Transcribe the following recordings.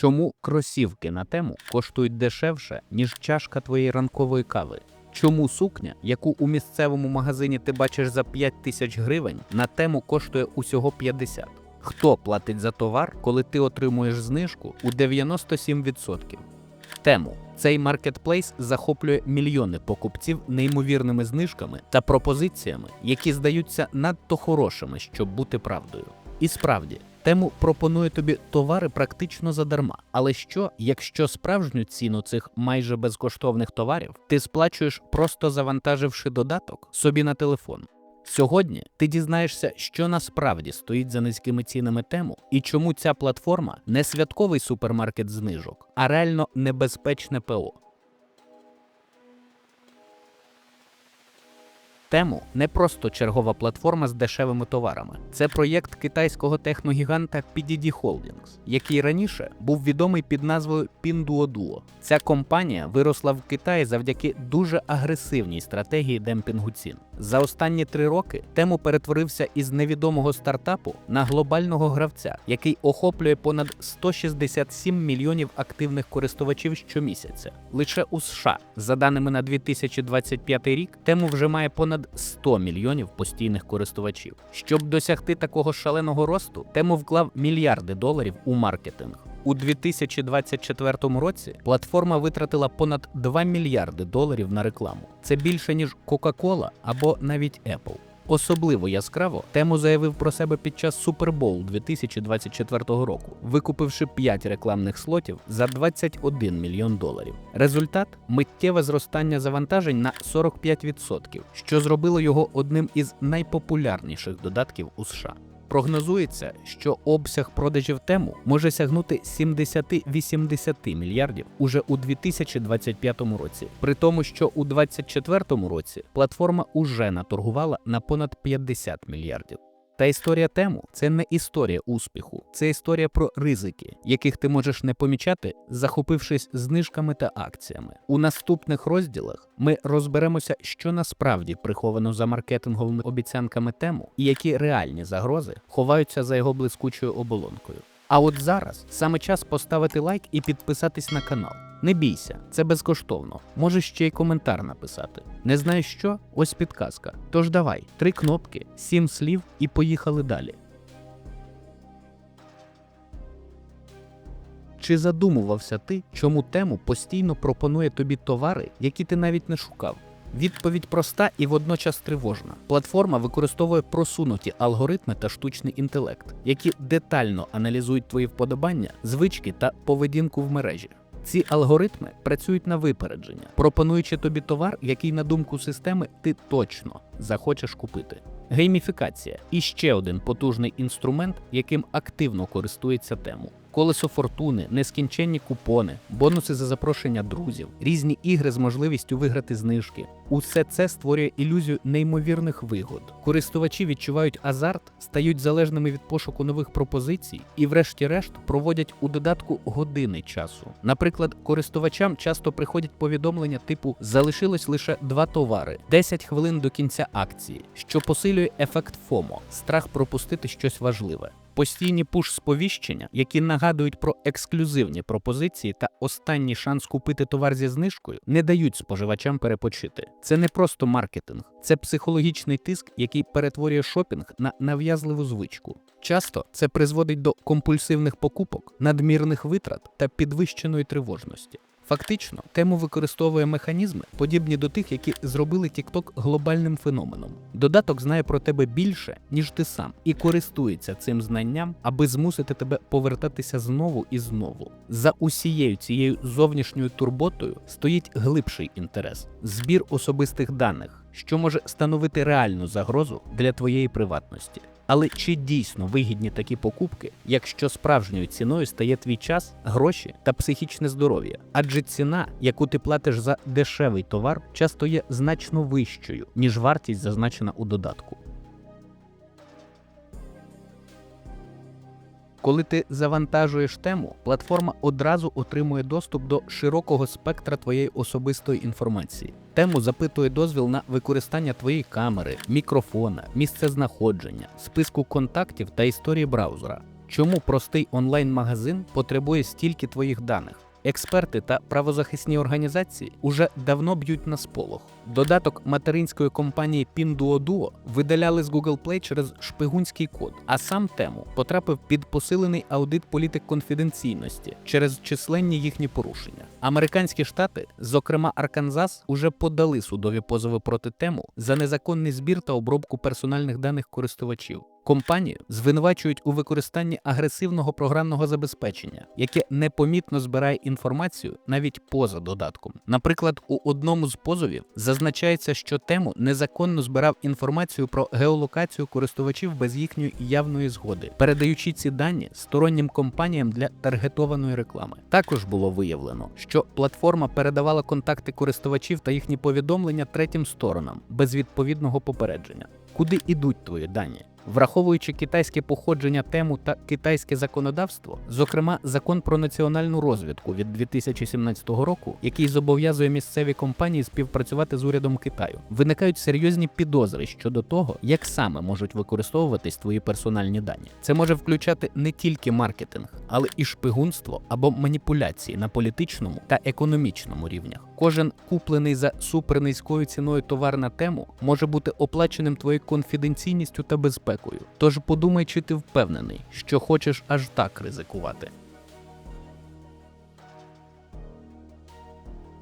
Чому кросівки на тему коштують дешевше, ніж чашка твоєї ранкової кави? Чому сукня, яку у місцевому магазині ти бачиш за 5 тисяч гривень, на тему коштує усього 50? Хто платить за товар, коли ти отримуєш знижку у 97%? Тему цей маркетплейс захоплює мільйони покупців неймовірними знижками та пропозиціями, які здаються надто хорошими, щоб бути правдою. І справді, тему пропонує тобі товари практично задарма. Але що, якщо справжню ціну цих майже безкоштовних товарів ти сплачуєш просто завантаживши додаток собі на телефон? Сьогодні ти дізнаєшся, що насправді стоїть за низькими цінами тему і чому ця платформа не святковий супермаркет знижок, а реально небезпечне ПО. Тему не просто чергова платформа з дешевими товарами. Це проєкт китайського техногіганта PDD Holdings, який раніше був відомий під назвою Pinduoduo. Ця компанія виросла в Китаї завдяки дуже агресивній стратегії демпінгу цін. За останні три роки тему перетворився із невідомого стартапу на глобального гравця, який охоплює понад 167 мільйонів активних користувачів щомісяця. Лише у США, за даними на 2025 рік, тему вже має понад 100 мільйонів постійних користувачів. Щоб досягти такого шаленого росту, тему вклав мільярди доларів у маркетинг. У 2024 році платформа витратила понад 2 мільярди доларів на рекламу. Це більше ніж Coca-Cola або навіть Apple. Особливо яскраво тему заявив про себе під час Супербоул 2024 року, викупивши 5 рекламних слотів за 21 мільйон доларів. Результат миттєве зростання завантажень на 45%, що зробило його одним із найпопулярніших додатків у США. Прогнозується, що обсяг продажів тему може сягнути 70-80 мільярдів уже у 2025 році, при тому, що у 2024 році платформа уже наторгувала на понад 50 мільярдів. Та історія тему це не історія успіху, це історія про ризики, яких ти можеш не помічати, захопившись знижками та акціями. У наступних розділах ми розберемося, що насправді приховано за маркетинговими обіцянками тему і які реальні загрози ховаються за його блискучою оболонкою. А от зараз саме час поставити лайк і підписатись на канал. Не бійся, це безкоштовно. Можеш ще й коментар написати. Не знаєш що? Ось підказка. Тож давай, три кнопки, сім слів і поїхали далі. Чи задумувався ти, чому тему постійно пропонує тобі товари, які ти навіть не шукав? Відповідь проста і водночас тривожна. Платформа використовує просунуті алгоритми та штучний інтелект, які детально аналізують твої вподобання, звички та поведінку в мережі. Ці алгоритми працюють на випередження, пропонуючи тобі товар, який, на думку системи, ти точно захочеш купити. Гейміфікація і ще один потужний інструмент, яким активно користується тему. Колесо фортуни, нескінченні купони, бонуси за запрошення друзів, різні ігри з можливістю виграти знижки. Усе це створює ілюзію неймовірних вигод. Користувачі відчувають азарт, стають залежними від пошуку нових пропозицій і, врешті-решт, проводять у додатку години часу. Наприклад, користувачам часто приходять повідомлення типу залишилось лише два товари, 10 хвилин до кінця акції, що посилює ефект ФОМО, страх пропустити щось важливе. Постійні пуш-сповіщення, які нагадують про ексклюзивні пропозиції та останній шанс купити товар зі знижкою, не дають споживачам перепочити. Це не просто маркетинг, це психологічний тиск, який перетворює шопінг на нав'язливу звичку. Часто це призводить до компульсивних покупок, надмірних витрат та підвищеної тривожності. Фактично, тему використовує механізми, подібні до тих, які зробили TikTok глобальним феноменом. Додаток знає про тебе більше, ніж ти сам, і користується цим знанням, аби змусити тебе повертатися знову і знову. За усією цією зовнішньою турботою стоїть глибший інтерес збір особистих даних, що може становити реальну загрозу для твоєї приватності. Але чи дійсно вигідні такі покупки, якщо справжньою ціною стає твій час, гроші та психічне здоров'я? Адже ціна, яку ти платиш за дешевий товар, часто є значно вищою, ніж вартість, зазначена у додатку. Коли ти завантажуєш тему, платформа одразу отримує доступ до широкого спектра твоєї особистої інформації. Тему запитує дозвіл на використання твоєї камери, мікрофона, місце знаходження, списку контактів та історії браузера. чому простий онлайн-магазин потребує стільки твоїх даних. Експерти та правозахисні організації уже давно б'ють на сполох. Додаток материнської компанії Pinduoduo видаляли з Google Play через шпигунський код, а сам тему потрапив під посилений аудит політик конфіденційності через численні їхні порушення. Американські штати, зокрема Арканзас, уже подали судові позови проти тему за незаконний збір та обробку персональних даних користувачів. Компанію звинувачують у використанні агресивного програмного забезпечення, яке непомітно збирає інформацію навіть поза додатком. Наприклад, у одному з позовів зазначається, що тему незаконно збирав інформацію про геолокацію користувачів без їхньої явної згоди, передаючи ці дані стороннім компаніям для таргетованої реклами. Також було виявлено, що платформа передавала контакти користувачів та їхні повідомлення третім сторонам без відповідного попередження. Куди ідуть твої дані? Враховуючи китайське походження тему та китайське законодавство, зокрема закон про національну розвідку від 2017 року, який зобов'язує місцеві компанії співпрацювати з урядом Китаю, виникають серйозні підозри щодо того, як саме можуть використовуватись твої персональні дані. Це може включати не тільки маркетинг, але і шпигунство або маніпуляції на політичному та економічному рівнях. Кожен куплений за супернизькою ціною товар на тему може бути оплаченим твоєю конфіденційністю та безпекою. Тож подумай, чи ти впевнений, що хочеш аж так ризикувати.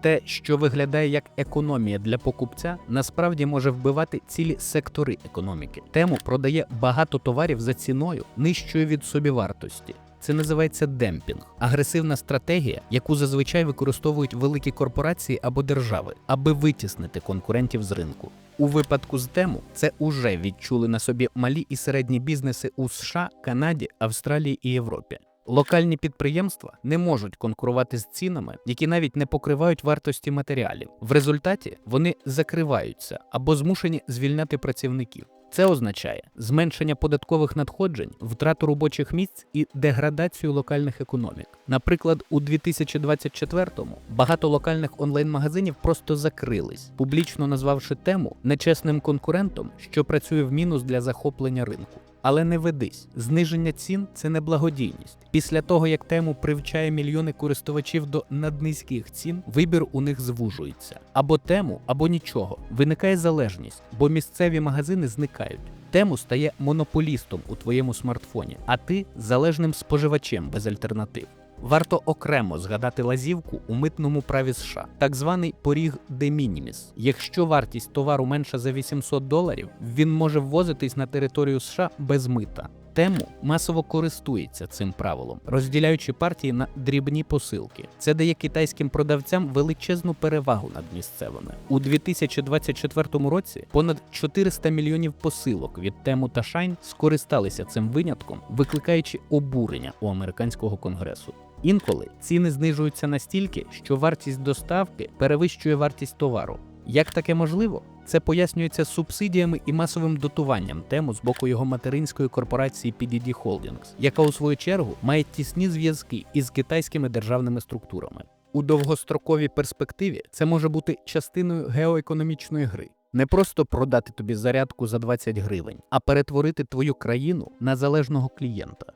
Те, що виглядає як економія для покупця, насправді може вбивати цілі сектори економіки. Тему продає багато товарів за ціною нижчою від собівартості. Це називається демпінг, агресивна стратегія, яку зазвичай використовують великі корпорації або держави, аби витіснити конкурентів з ринку. У випадку з тему це уже відчули на собі малі і середні бізнеси у США, Канаді, Австралії і Європі. Локальні підприємства не можуть конкурувати з цінами, які навіть не покривають вартості матеріалів. В результаті вони закриваються або змушені звільняти працівників. Це означає зменшення податкових надходжень, втрату робочих місць і деградацію локальних економік. Наприклад, у 2024-му багато локальних онлайн-магазинів просто закрились, публічно назвавши тему нечесним конкурентом, що працює в мінус для захоплення ринку. Але не ведись, зниження цін це не благодійність. Після того, як тему привчає мільйони користувачів до наднизьких цін, вибір у них звужується. Або тему, або нічого. Виникає залежність, бо місцеві магазини зникають. Тему стає монополістом у твоєму смартфоні, а ти залежним споживачем без альтернатив. Варто окремо згадати лазівку у митному праві США, так званий поріг de minimis. Якщо вартість товару менша за 800 доларів, він може ввозитись на територію США без мита. Тему масово користується цим правилом, розділяючи партії на дрібні посилки. Це дає китайським продавцям величезну перевагу над місцевими. У 2024 році понад 400 мільйонів посилок від тему та Шайн скористалися цим винятком, викликаючи обурення у американського конгресу. Інколи ціни знижуються настільки, що вартість доставки перевищує вартість товару. Як таке можливо? Це пояснюється субсидіями і масовим дотуванням тему з боку його материнської корпорації PDD Holdings, яка у свою чергу має тісні зв'язки із китайськими державними структурами. У довгостроковій перспективі це може бути частиною геоекономічної гри. Не просто продати тобі зарядку за 20 гривень, а перетворити твою країну на залежного клієнта.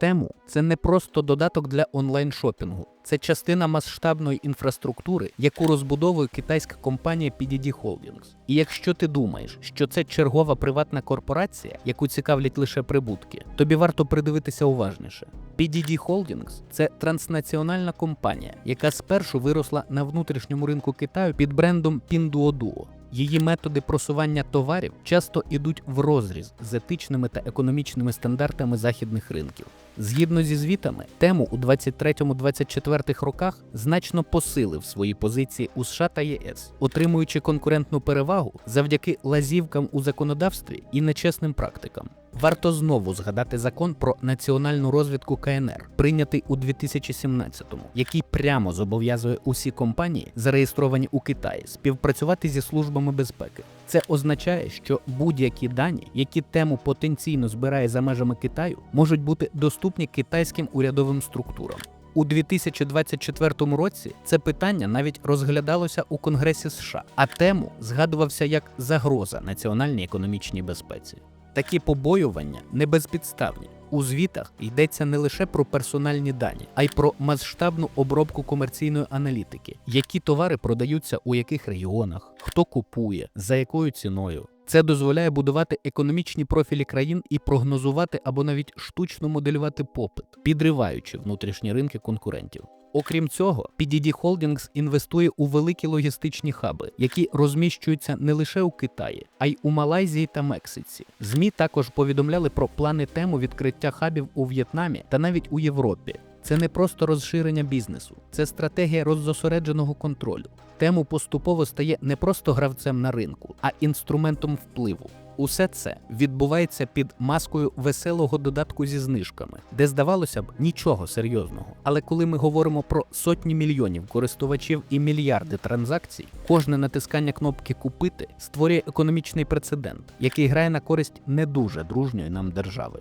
Тему це не просто додаток для онлайн-шопінгу, це частина масштабної інфраструктури, яку розбудовує китайська компанія PDD Holdings. І якщо ти думаєш, що це чергова приватна корпорація, яку цікавлять лише прибутки, тобі варто придивитися уважніше. PDD Holdings – це транснаціональна компанія, яка спершу виросла на внутрішньому ринку Китаю під брендом Pinduoduo. Її методи просування товарів часто йдуть в розріз з етичними та економічними стандартами західних ринків. Згідно зі звітами, тему у 23-24 роках значно посилив свої позиції у США та ЄС, отримуючи конкурентну перевагу завдяки лазівкам у законодавстві і нечесним практикам. Варто знову згадати закон про національну розвідку КНР, прийнятий у 2017-му, який прямо зобов'язує усі компанії, зареєстровані у Китаї, співпрацювати зі службами безпеки. Це означає, що будь-які дані, які тему потенційно збирає за межами Китаю, можуть бути доступні китайським урядовим структурам. У 2024 році це питання навіть розглядалося у Конгресі США, а тему згадувався як загроза національній економічній безпеці. Такі побоювання не безпідставні. У звітах йдеться не лише про персональні дані, а й про масштабну обробку комерційної аналітики, які товари продаються у яких регіонах, хто купує, за якою ціною. Це дозволяє будувати економічні профілі країн і прогнозувати або навіть штучно моделювати попит, підриваючи внутрішні ринки конкурентів. Окрім цього, PDD Holdings інвестує у великі логістичні хаби, які розміщуються не лише у Китаї, а й у Малайзії та Мексиці. ЗМІ також повідомляли про плани тему відкриття хабів у В'єтнамі та навіть у Європі. Це не просто розширення бізнесу, це стратегія роззосередженого контролю. Тему поступово стає не просто гравцем на ринку, а інструментом впливу. Усе це відбувається під маскою веселого додатку зі знижками, де здавалося б нічого серйозного. Але коли ми говоримо про сотні мільйонів користувачів і мільярди транзакцій, кожне натискання кнопки купити створює економічний прецедент, який грає на користь не дуже дружньої нам держави.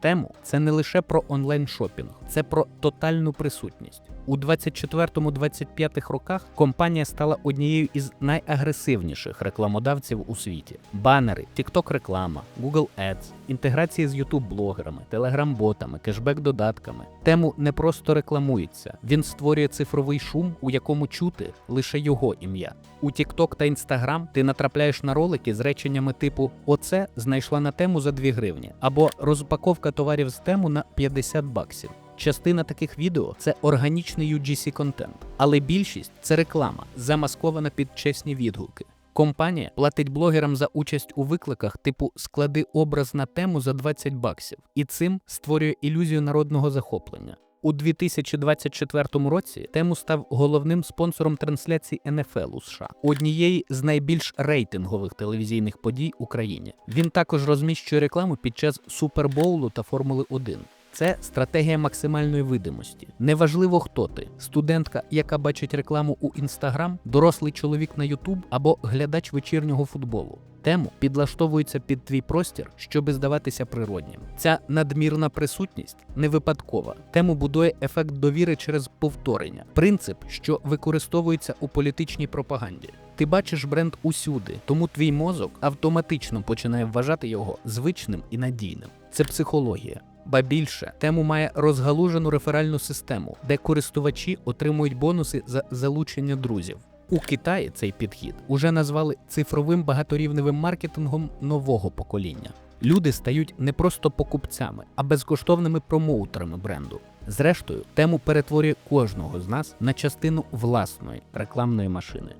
Тему це не лише про онлайн-шопінг, це про тотальну присутність. У 24-25 роках компанія стала однією із найагресивніших рекламодавців у світі. Банери, TikTok реклама, Google Ads, інтеграції з YouTube блогерами, Telegram-ботами, кешбек-додатками. Тему не просто рекламується, він створює цифровий шум, у якому чути лише його ім'я. У TikTok та Instagram ти натрапляєш на ролики з реченнями типу Оце знайшла на тему за 2 гривні або розпаковка товарів з тему на 50 баксів. Частина таких відео це органічний UGC контент, але більшість це реклама, замаскована під чесні відгуки. Компанія платить блогерам за участь у викликах, типу склади образ на тему за 20 баксів, і цим створює ілюзію народного захоплення. У 2024 році тему став головним спонсором трансляцій НФЛ у США, однієї з найбільш рейтингових телевізійних подій Україні. Він також розміщує рекламу під час Супербоулу та Формули 1. Це стратегія максимальної видимості. Неважливо, хто ти: студентка, яка бачить рекламу у інстаграм, дорослий чоловік на Ютуб або глядач вечірнього футболу. Тему підлаштовується під твій простір, щоби здаватися природнім. Ця надмірна присутність не випадкова. Тему будує ефект довіри через повторення, принцип, що використовується у політичній пропаганді. Ти бачиш бренд усюди, тому твій мозок автоматично починає вважати його звичним і надійним. Це психологія. Ба більше тему має розгалужену реферальну систему, де користувачі отримують бонуси за залучення друзів. У Китаї цей підхід уже назвали цифровим багаторівневим маркетингом нового покоління. Люди стають не просто покупцями, а безкоштовними промоутерами бренду. Зрештою, тему перетворює кожного з нас на частину власної рекламної машини.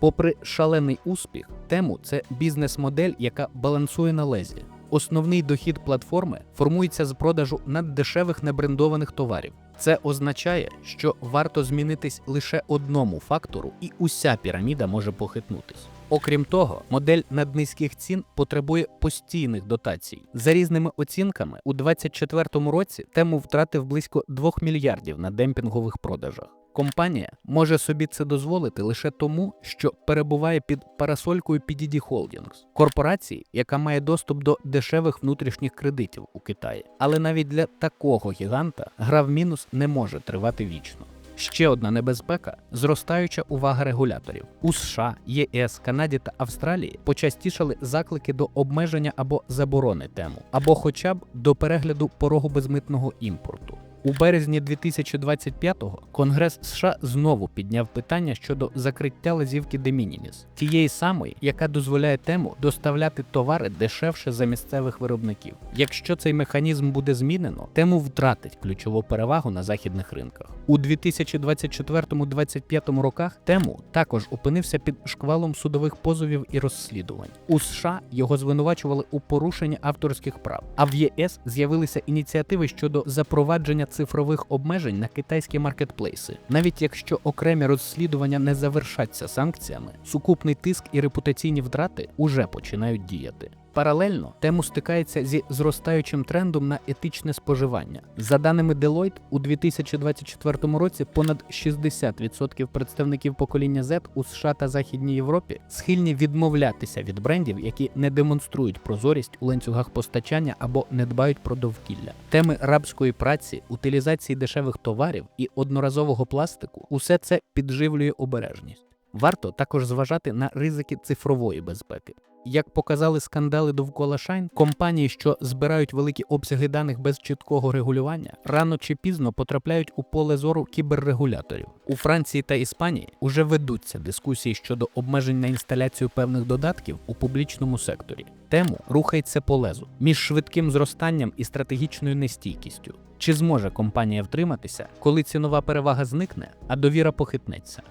Попри шалений успіх, тему це бізнес-модель, яка балансує на лезі. Основний дохід платформи формується з продажу наддешевих небрендованих товарів. Це означає, що варто змінитись лише одному фактору, і уся піраміда може похитнутись. Окрім того, модель наднизьких цін потребує постійних дотацій. За різними оцінками, у 2024 році тему втратив близько 2 мільярдів на демпінгових продажах. Компанія може собі це дозволити лише тому, що перебуває під парасолькою PDD Holdings, корпорації, яка має доступ до дешевих внутрішніх кредитів у Китаї. Але навіть для такого гіганта гра в мінус не може тривати вічно. Ще одна небезпека зростаюча увага регуляторів у США, ЄС, Канаді та Австралії почастішали заклики до обмеження або заборони тему, або хоча б до перегляду порогу безмитного імпорту. У березні 2025-го Конгрес США знову підняв питання щодо закриття лазівки minimis, тієї самої, яка дозволяє тему доставляти товари дешевше за місцевих виробників. Якщо цей механізм буде змінено, тему втратить ключову перевагу на західних ринках. У 2024-2025 роках тему також опинився під шквалом судових позовів і розслідувань. У США його звинувачували у порушенні авторських прав, а в ЄС з'явилися ініціативи щодо запровадження цифрових обмежень на китайські маркетплейси. Навіть якщо окремі розслідування не завершаться санкціями, сукупний тиск і репутаційні втрати уже починають діяти. Паралельно тему стикається зі зростаючим трендом на етичне споживання. За даними Deloitte, у 2024 році понад 60% представників покоління Z у США та Західній Європі схильні відмовлятися від брендів, які не демонструють прозорість у ланцюгах постачання або не дбають про довкілля. Теми рабської праці, утилізації дешевих товарів і одноразового пластику усе це підживлює обережність. Варто також зважати на ризики цифрової безпеки. Як показали скандали довкола Shine, компанії, що збирають великі обсяги даних без чіткого регулювання, рано чи пізно потрапляють у поле зору кіберрегуляторів. У Франції та Іспанії уже ведуться дискусії щодо обмежень на інсталяцію певних додатків у публічному секторі. Тему рухається по лезу між швидким зростанням і стратегічною нестійкістю. Чи зможе компанія втриматися, коли цінова перевага зникне, а довіра похитнеться?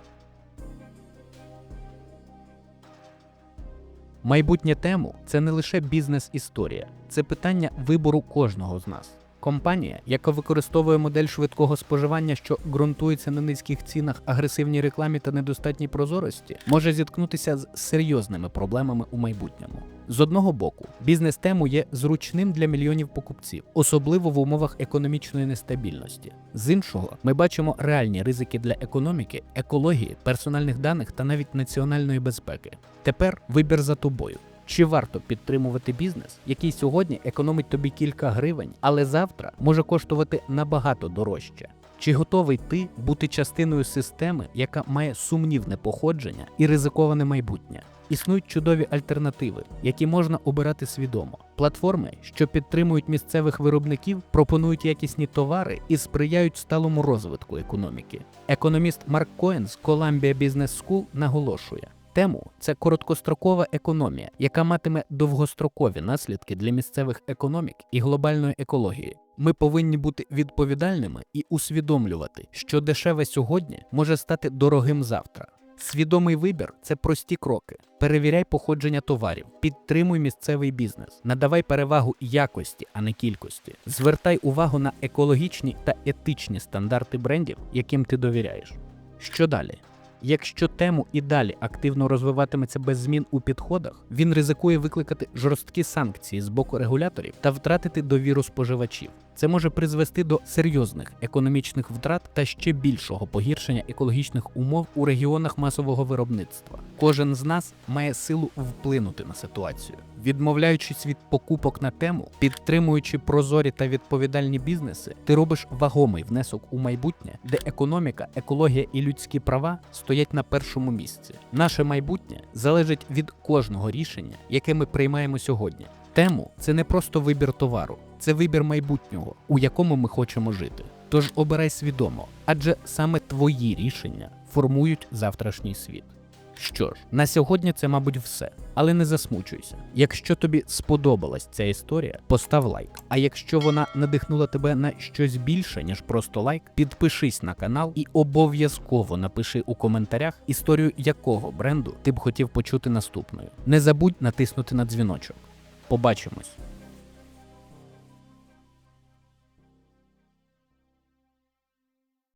Майбутнє тему це не лише бізнес-історія, це питання вибору кожного з нас. Компанія, яка використовує модель швидкого споживання, що ґрунтується на низьких цінах, агресивній рекламі та недостатній прозорості, може зіткнутися з серйозними проблемами у майбутньому. З одного боку, бізнес тему є зручним для мільйонів покупців, особливо в умовах економічної нестабільності. З іншого, ми бачимо реальні ризики для економіки, екології, персональних даних та навіть національної безпеки. Тепер вибір за тобою. Чи варто підтримувати бізнес, який сьогодні економить тобі кілька гривень, але завтра може коштувати набагато дорожче? Чи готовий ти бути частиною системи, яка має сумнівне походження і ризиковане майбутнє? Існують чудові альтернативи, які можна обирати свідомо. Платформи, що підтримують місцевих виробників, пропонують якісні товари і сприяють сталому розвитку економіки. Економіст Марк Коен з Columbia Business School наголошує. Тему це короткострокова економія, яка матиме довгострокові наслідки для місцевих економік і глобальної екології. Ми повинні бути відповідальними і усвідомлювати, що дешеве сьогодні може стати дорогим завтра. Свідомий вибір це прості кроки. Перевіряй походження товарів, підтримуй місцевий бізнес, надавай перевагу якості, а не кількості. Звертай увагу на екологічні та етичні стандарти брендів, яким ти довіряєш. Що далі? Якщо тему і далі активно розвиватиметься без змін у підходах, він ризикує викликати жорсткі санкції з боку регуляторів та втратити довіру споживачів. Це може призвести до серйозних економічних втрат та ще більшого погіршення екологічних умов у регіонах масового виробництва. Кожен з нас має силу вплинути на ситуацію, відмовляючись від покупок на тему, підтримуючи прозорі та відповідальні бізнеси, ти робиш вагомий внесок у майбутнє, де економіка, екологія і людські права стоять на першому місці. Наше майбутнє залежить від кожного рішення, яке ми приймаємо сьогодні. Тему це не просто вибір товару, це вибір майбутнього, у якому ми хочемо жити. Тож обирай свідомо, адже саме твої рішення формують завтрашній світ. Що ж, на сьогодні це, мабуть, все. Але не засмучуйся. Якщо тобі сподобалась ця історія, постав лайк. А якщо вона надихнула тебе на щось більше, ніж просто лайк, підпишись на канал і обов'язково напиши у коментарях історію якого бренду ти б хотів почути наступною. Не забудь натиснути на дзвіночок. Побачимось!